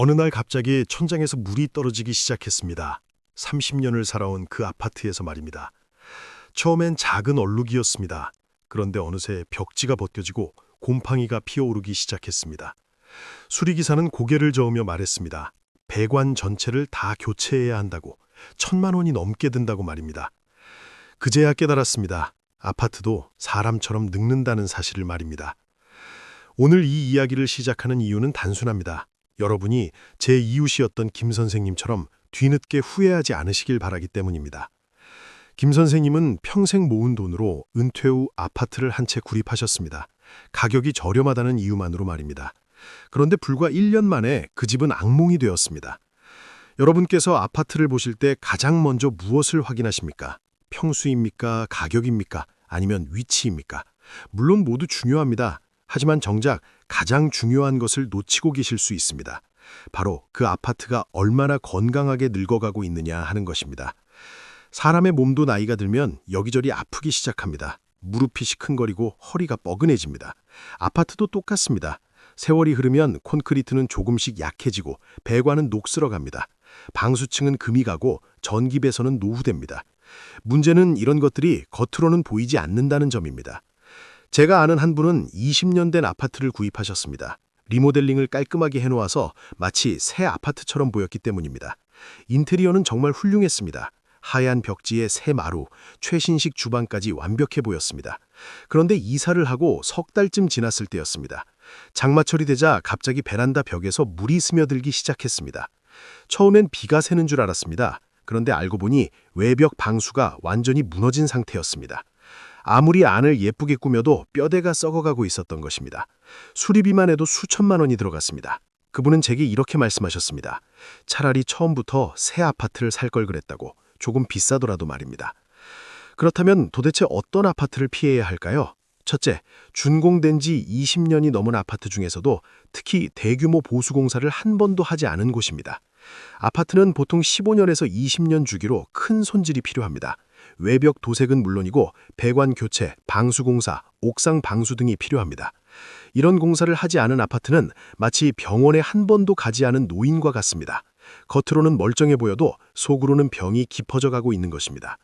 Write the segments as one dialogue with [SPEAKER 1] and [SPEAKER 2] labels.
[SPEAKER 1] 어느 날 갑자기 천장에서 물이 떨어지기 시작했습니다. 30년을 살아온 그 아파트에서 말입니다. 처음엔 작은 얼룩이었습니다. 그런데 어느새 벽지가 벗겨지고 곰팡이가 피어오르기 시작했습니다. 수리기사는 고개를 저으며 말했습니다. 배관 전체를 다 교체해야 한다고 천만 원이 넘게 든다고 말입니다. 그제야 깨달았습니다. 아파트도 사람처럼 늙는다는 사실을 말입니다. 오늘 이 이야기를 시작하는 이유는 단순합니다. 여러분이 제 이웃이었던 김 선생님처럼 뒤늦게 후회하지 않으시길 바라기 때문입니다. 김 선생님은 평생 모은 돈으로 은퇴 후 아파트를 한 채 구입하셨습니다. 가격이 저렴하다는 이유만으로 말입니다. 그런데 불과 1년 만에 그 집은 악몽이 되었습니다. 여러분께서 아파트를 보실 때 가장 먼저 무엇을 확인하십니까? 평수입니까? 가격입니까? 아니면 위치입니까? 물론 모두 중요합니다. 하지만 정작 가장 중요한 것을 놓치고 계실 수 있습니다. 바로 그 아파트가 얼마나 건강하게 늙어가고 있느냐 하는 것입니다. 사람의 몸도 나이가 들면 여기저리 아프기 시작합니다. 무릎이 시큰거리고 허리가 뻐근해집니다. 아파트도 똑같습니다. 세월이 흐르면 콘크리트는 조금씩 약해지고 배관은 녹슬어갑니다. 방수층은 금이 가고 전기 배선은 노후됩니다. 문제는 이런 것들이 겉으로는 보이지 않는다는 점입니다. 제가 아는 한 분은 20년 된 아파트를 구입하셨습니다. 리모델링을 깔끔하게 해놓아서 마치 새 아파트처럼 보였기 때문입니다. 인테리어는 정말 훌륭했습니다. 하얀 벽지에 새 마루, 최신식 주방까지 완벽해 보였습니다. 그런데 이사를 하고 석 달쯤 지났을 때였습니다. 장마철이 되자 갑자기 베란다 벽에서 물이 스며들기 시작했습니다. 처음엔 비가 새는 줄 알았습니다. 그런데 알고 보니 외벽 방수가 완전히 무너진 상태였습니다. 아무리 안을 예쁘게 꾸며도 뼈대가 썩어가고 있었던 것입니다. 수리비만 해도 수천만 원이 들어갔습니다. 그분은 제게 이렇게 말씀하셨습니다. 차라리 처음부터 새 아파트를 살 걸 그랬다고 조금 비싸더라도 말입니다. 그렇다면 도대체 어떤 아파트를 피해야 할까요? 첫째, 준공된 지 20년이 넘은 아파트 중에서도 특히 대규모 보수공사를 한 번도 하지 않은 곳입니다. 아파트는 보통 15년에서 20년 주기로 큰 손질이 필요합니다. 외벽 도색은 물론이고 배관 교체, 방수 공사, 옥상 방수 등이 필요합니다. 이런 공사를 하지 않은 아파트는 마치 병원에 한 번도 가지 않은 노인과 같습니다. 겉으로는 멀쩡해 보여도 속으로는 병이 깊어져 가고 있는 것입니다.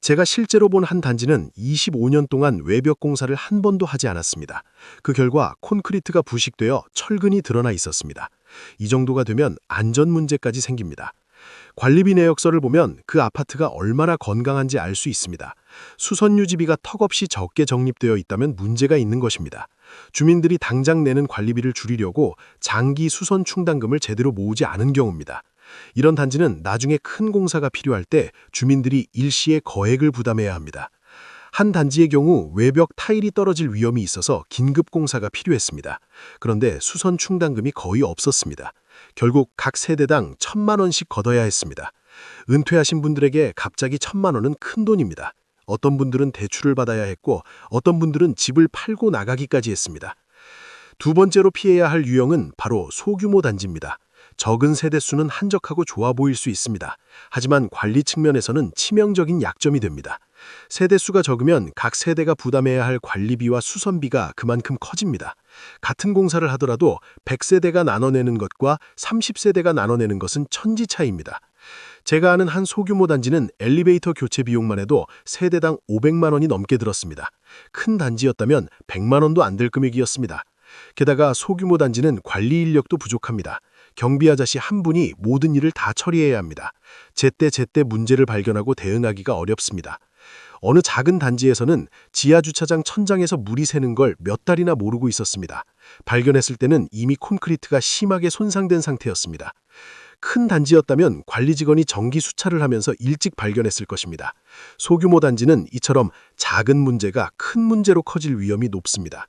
[SPEAKER 1] 제가 실제로 본 한 단지는 25년 동안 외벽 공사를 한 번도 하지 않았습니다. 그 결과 콘크리트가 부식되어 철근이 드러나 있었습니다. 이 정도가 되면 안전 문제까지 생깁니다. 관리비 내역서를 보면 그 아파트가 얼마나 건강한지 알 수 있습니다. 수선 유지비가 턱없이 적게 적립되어 있다면 문제가 있는 것입니다. 주민들이 당장 내는 관리비를 줄이려고 장기 수선 충당금을 제대로 모으지 않은 경우입니다. 이런 단지는 나중에 큰 공사가 필요할 때 주민들이 일시에 거액을 부담해야 합니다. 한 단지의 경우 외벽 타일이 떨어질 위험이 있어서 긴급 공사가 필요했습니다. 그런데 수선 충당금이 거의 없었습니다. 결국 각 세대당 천만 원씩 걷어야 했습니다. 은퇴하신 분들에게 갑자기 천만 원은 큰 돈입니다. 어떤 분들은 대출을 받아야 했고 어떤 분들은 집을 팔고 나가기까지 했습니다. 두 번째로 피해야 할 유형은 바로 소규모 단지입니다. 적은 세대수는 한적하고 좋아 보일 수 있습니다. 하지만 관리 측면에서는 치명적인 약점이 됩니다. 세대수가 적으면 각 세대가 부담해야 할 관리비와 수선비가 그만큼 커집니다. 같은 공사를 하더라도 100세대가 나눠내는 것과 30세대가 나눠내는 것은 천지 차이입니다. 제가 아는 한 소규모 단지는 엘리베이터 교체 비용만 해도 세대당 500만 원이 넘게 들었습니다. 큰 단지였다면 100만 원도 안 될 금액이었습니다. 게다가 소규모 단지는 관리 인력도 부족합니다. 경비 아저씨 한 분이 모든 일을 다 처리해야 합니다. 제때제때 문제를 발견하고 대응하기가 어렵습니다. 어느 작은 단지에서는 지하 주차장 천장에서 물이 새는 걸 몇 달이나 모르고 있었습니다. 발견했을 때는 이미 콘크리트가 심하게 손상된 상태였습니다. 큰 단지였다면 관리 직원이 정기 수차를 하면서 일찍 발견했을 것입니다. 소규모 단지는 이처럼 작은 문제가 큰 문제로 커질 위험이 높습니다.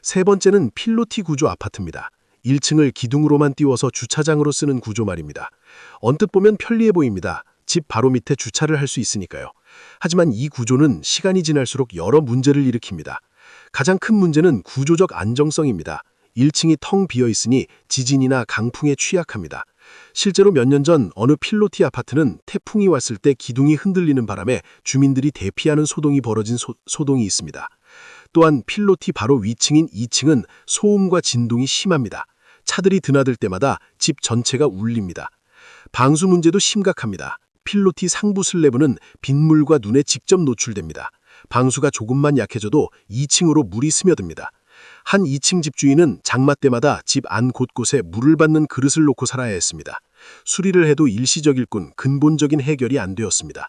[SPEAKER 1] 세 번째는 필로티 구조 아파트입니다. 1층을 기둥으로만 띄워서 주차장으로 쓰는 구조 말입니다. 언뜻 보면 편리해 보입니다. 집 바로 밑에 주차를 할 수 있으니까요. 하지만 이 구조는 시간이 지날수록 여러 문제를 일으킵니다. 가장 큰 문제는 구조적 안정성입니다. 1층이 텅 비어 있으니 지진이나 강풍에 취약합니다. 실제로 몇 년 전 어느 필로티 아파트는 태풍이 왔을 때 기둥이 흔들리는 바람에 주민들이 대피하는 소동이 벌어진 소, 소동이 있습니다. 또한 필로티 바로 위층인 2층은 소음과 진동이 심합니다.
[SPEAKER 2] 차들이 드나들 때마다 집 전체가 울립니다. 방수 문제도 심각합니다. 필로티 상부 슬래브는 빗물과 눈에 직접 노출됩니다. 방수가 조금만 약해져도 2층으로 물이 스며듭니다. 한 2층 집주인은 장마 때마다 집 안 곳곳에 물을 받는 그릇을 놓고 살아야 했습니다. 수리를 해도 일시적일 뿐 근본적인 해결이 안 되었습니다.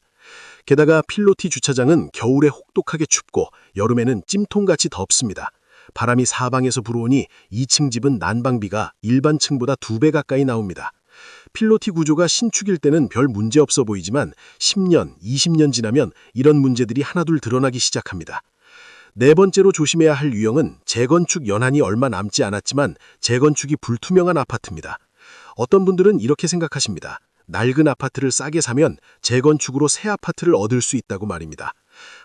[SPEAKER 2] 게다가 필로티 주차장은 겨울에 혹독하게 춥고 여름에는 찜통같이 덥습니다. 바람이 사방에서 불어오니 2층 집은 난방비가 일반 층보다 두 배 가까이 나옵니다. 필로티 구조가 신축일 때는 별 문제 없어 보이지만 10년, 20년 지나면 이런 문제들이 하나둘 드러나기 시작합니다. 네 번째로 조심해야 할 유형은 재건축 연한이 얼마 남지 않았지만 재건축이 불투명한 아파트입니다. 어떤 분들은 이렇게 생각하십니다. 낡은 아파트를 싸게 사면 재건축으로 새 아파트를 얻을 수 있다고 말입니다.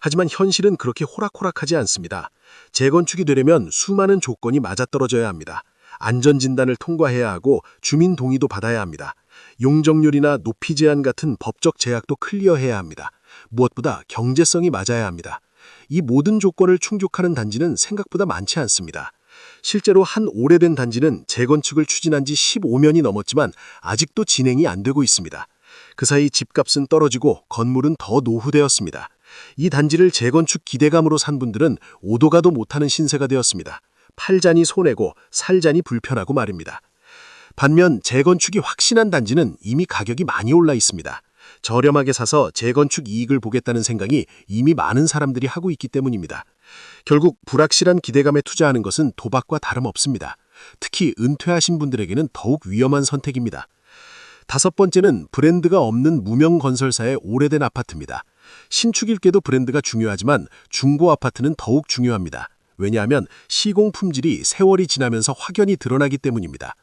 [SPEAKER 2] 하지만 현실은 그렇게 호락호락하지 않습니다. 재건축이 되려면 수많은 조건이 맞아떨어져야 합니다. 안전진단을 통과해야 하고 주민 동의도 받아야 합니다. 용적률이나 높이 제한 같은 법적 제약도 클리어해야 합니다. 무엇보다 경제성이 맞아야 합니다. 이 모든 조건을 충족하는 단지는 생각보다 많지 않습니다. 실제로 한 오래된 단지는 재건축을 추진한 지 15년이 넘었지만 아직도 진행이 안 되고 있습니다. 그 사이 집값은 떨어지고 건물은 더 노후되었습니다. 이 단지를 재건축 기대감으로 산 분들은 오도가도 못하는 신세가 되었습니다. 팔자니 손해고 살자니 불편하고 말입니다. 반면 재건축이 확신한 단지는 이미 가격이 많이 올라 있습니다. 저렴하게 사서 재건축 이익을 보겠다는 생각이 이미 많은 사람들이 하고 있기 때문입니다. 결국 불확실한 기대감에 투자하는 것은 도박과 다름없습니다. 특히 은퇴하신 분들에게는 더욱 위험한 선택입니다. 다섯 번째는 브랜드가 없는 무명 건설사의 오래된 아파트입니다. 신축일 게도 브랜드가 중요하지만 중고 아파트는 더욱 중요합니다. 왜냐하면 시공 품질이 세월이 지나면서 확연히 드러나기 때문입니다.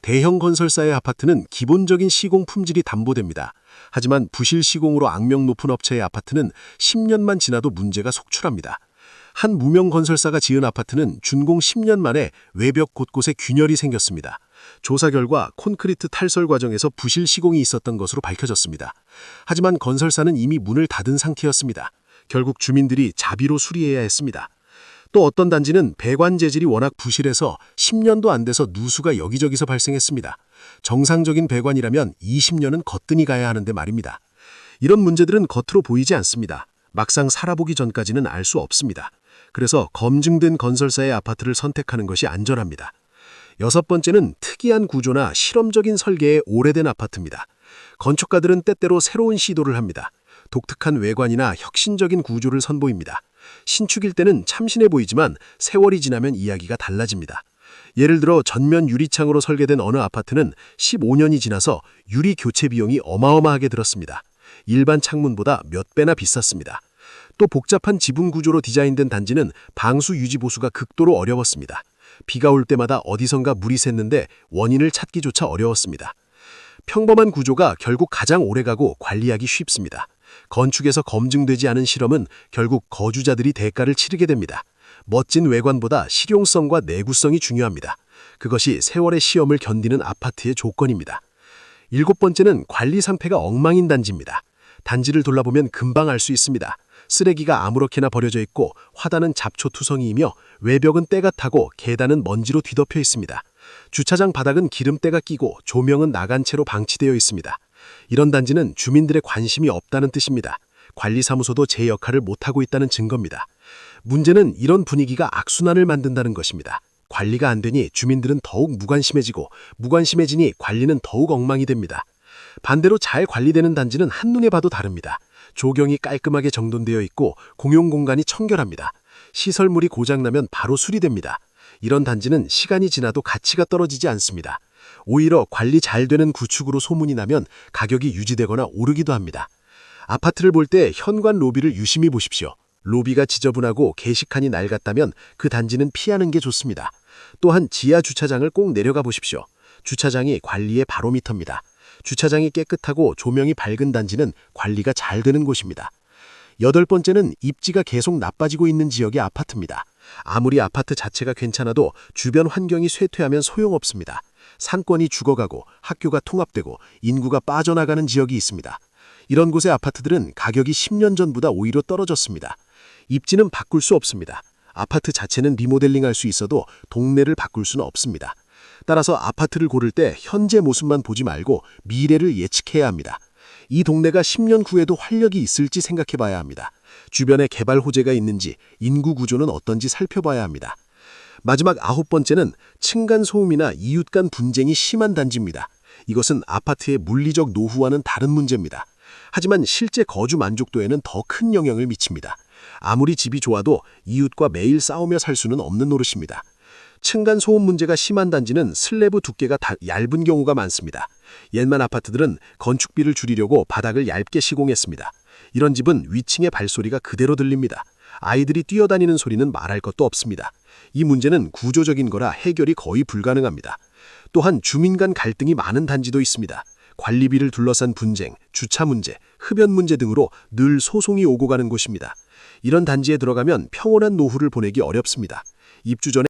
[SPEAKER 2] 대형 건설사의 아파트는 기본적인 시공 품질이 담보됩니다. 하지만 부실 시공으로 악명 높은 업체의 아파트는 10년만 지나도 문제가 속출합니다. 한 무명 건설사가 지은 아파트는 준공 10년 만에 외벽 곳곳에 균열이 생겼습니다. 조사 결과 콘크리트 탈설 과정에서 부실 시공이 있었던 것으로 밝혀졌습니다. 하지만 건설사는 이미 문을 닫은 상태였습니다. 결국 주민들이 자비로 수리해야 했습니다. 또 어떤 단지는 배관 재질이 워낙 부실해서 10년도 안 돼서 누수가 여기저기서 발생했습니다. 정상적인 배관이라면 20년은 거뜬히 가야 하는데 말입니다. 이런 문제들은 겉으로 보이지 않습니다. 막상 살아보기 전까지는 알 수 없습니다. 그래서 검증된 건설사의 아파트를 선택하는 것이 안전합니다. 여섯 번째는 특이한 구조나 실험적인 설계의 오래된 아파트입니다. 건축가들은 때때로 새로운 시도를 합니다. 독특한 외관이나 혁신적인 구조를 선보입니다. 신축일 때는 참신해 보이지만 세월이 지나면 이야기가 달라집니다. 예를 들어 전면 유리창으로 설계된 어느 아파트는 15년이 지나서 유리 교체 비용이 어마어마하게 들었습니다. 일반 창문보다 몇 배나 비쌌습니다. 또 복잡한 지붕 구조로 디자인된 단지는 방수 유지 보수가 극도로 어려웠습니다. 비가 올 때마다 어디선가 물이 샜는데 원인을 찾기조차 어려웠습니다. 평범한 구조가 결국 가장 오래가고 관리하기 쉽습니다. 건축에서 검증되지 않은 실험은 결국 거주자들이 대가를 치르게 됩니다. 멋진 외관보다 실용성과 내구성이 중요합니다. 그것이 세월의 시험을 견디는 아파트의 조건입니다. 일곱 번째는 관리 상태가 엉망인 단지입니다. 단지를 돌아보면 금방 알 수 있습니다. 쓰레기가 아무렇게나 버려져 있고 화단은 잡초투성이이며 외벽은 때가 타고 계단은 먼지로 뒤덮여 있습니다. 주차장 바닥은 기름때가 끼고 조명은 나간 채로 방치되어 있습니다. 이런 단지는 주민들의 관심이 없다는 뜻입니다. 관리사무소도 제 역할을 못하고 있다는 증거입니다. 문제는 이런 분위기가 악순환을 만든다는 것입니다. 관리가 안 되니 주민들은 더욱 무관심해지고 무관심해지니 관리는 더욱 엉망이 됩니다. 반대로 잘 관리되는 단지는 한눈에 봐도 다릅니다. 조경이 깔끔하게 정돈되어 있고 공용 공간이 청결합니다. 시설물이 고장나면 바로 수리됩니다. 이런 단지는 시간이 지나도 가치가 떨어지지 않습니다. 오히려 관리 잘 되는 구축으로 소문이 나면 가격이 유지되거나 오르기도 합니다. 아파트를 볼 때 현관 로비를 유심히 보십시오. 로비가 지저분하고 게시칸이 낡았다면 그 단지는 피하는 게 좋습니다. 또한 지하 주차장을 꼭 내려가 보십시오. 주차장이 관리의 바로미터입니다. 주차장이 깨끗하고 조명이 밝은 단지는 관리가 잘 되는 곳입니다. 여덟 번째는 입지가 계속 나빠지고 있는 지역의 아파트입니다. 아무리 아파트 자체가 괜찮아도 주변 환경이 쇠퇴하면 소용없습니다. 상권이 죽어가고 학교가 통합되고 인구가 빠져나가는 지역이 있습니다. 이런 곳의 아파트들은 가격이 10년 전보다 오히려 떨어졌습니다. 입지는 바꿀 수 없습니다. 아파트 자체는 리모델링할 수 있어도 동네를 바꿀 수는 없습니다. 따라서 아파트를 고를 때 현재 모습만 보지 말고 미래를 예측해야 합니다. 이 동네가 10년 후에도 활력이 있을지 생각해 봐야 합니다. 주변에 개발 호재가 있는지, 인구 구조는 어떤지 살펴봐야 합니다. 마지막 아홉 번째는 층간 소음이나 이웃 간 분쟁이 심한 단지입니다. 이것은 아파트의 물리적 노후와는 다른 문제입니다. 하지만 실제 거주 만족도에는 더 큰 영향을 미칩니다. 아무리 집이 좋아도 이웃과 매일 싸우며 살 수는 없는 노릇입니다. 층간 소음 문제가 심한 단지는 슬래브 두께가 다- 얇은 경우가 많습니다. 옛만 아파트들은 건축비를 줄이려고 바닥을 얇게 시공했습니다. 이런 집은 위층의 발소리가 그대로 들립니다. 아이들이 뛰어다니는 소리는 말할 것도 없습니다. 이 문제는 구조적인 거라 해결이 거의 불가능합니다. 또한 주민 간 갈등이 많은 단지도 있습니다. 관리비를 둘러싼 분쟁, 주차 문제, 흡연 문제 등으로 늘 소송이 오고 가는 곳입니다. 이런 단지에 들어가면 평온한 노후를 보내기 어렵습니다. 입주 전에